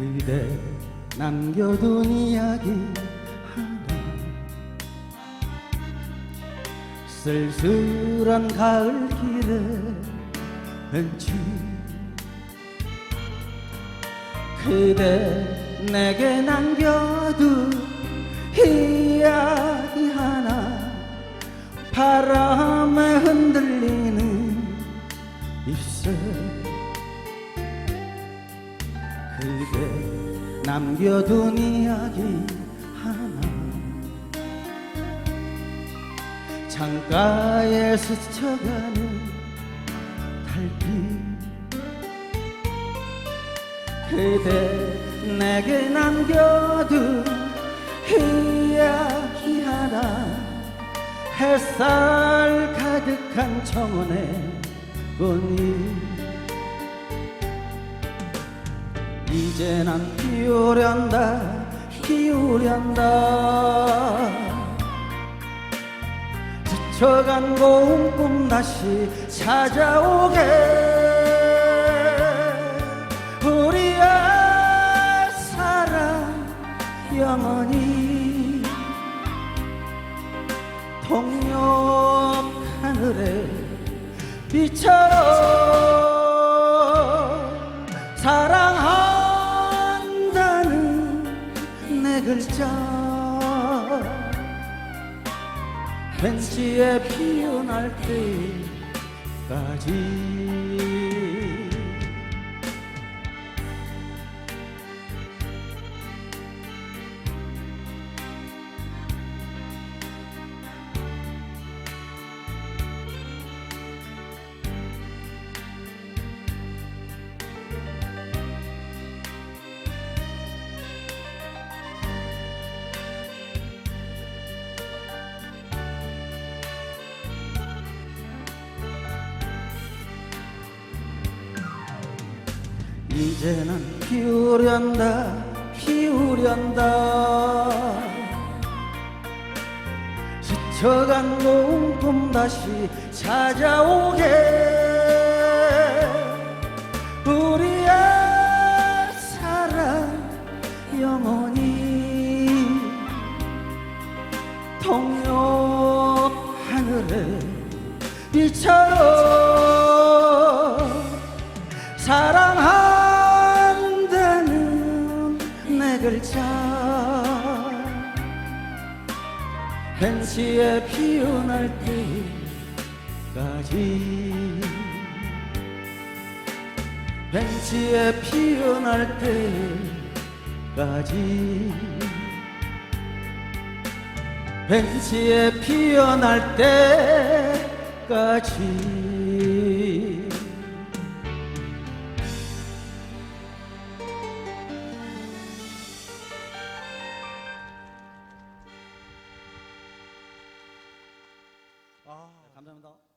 그대 남겨둔 이야기 하나. 쓸쓸한 가을 길에 왠지 그대 내게 남겨둔 이야기 하나. 바람 그대 남겨둔 이야기 하나. 창가에 스쳐가는 달빛. 그대 내게 남겨둔 이야기 하나. 햇살 가득한 정원의 꽃잎 이제 난 피우련다 피우련다. 스쳐간 고운 꿈 다시 찾아오게. 우리의 사랑 영원히 동력 하늘에 빛처럼 사랑 글자. 벤치에 피어날 때까지 이제는 피우련다 피우련다. 스쳐간 꿈 다시 찾아오게. 우리의 사랑 영원히 동력 하늘에 빛처럼 사랑한 글자 벤치에 피어날 때까지. 벤치에 피어날 때까지. 벤치에 피어날 때까지 감사합니다.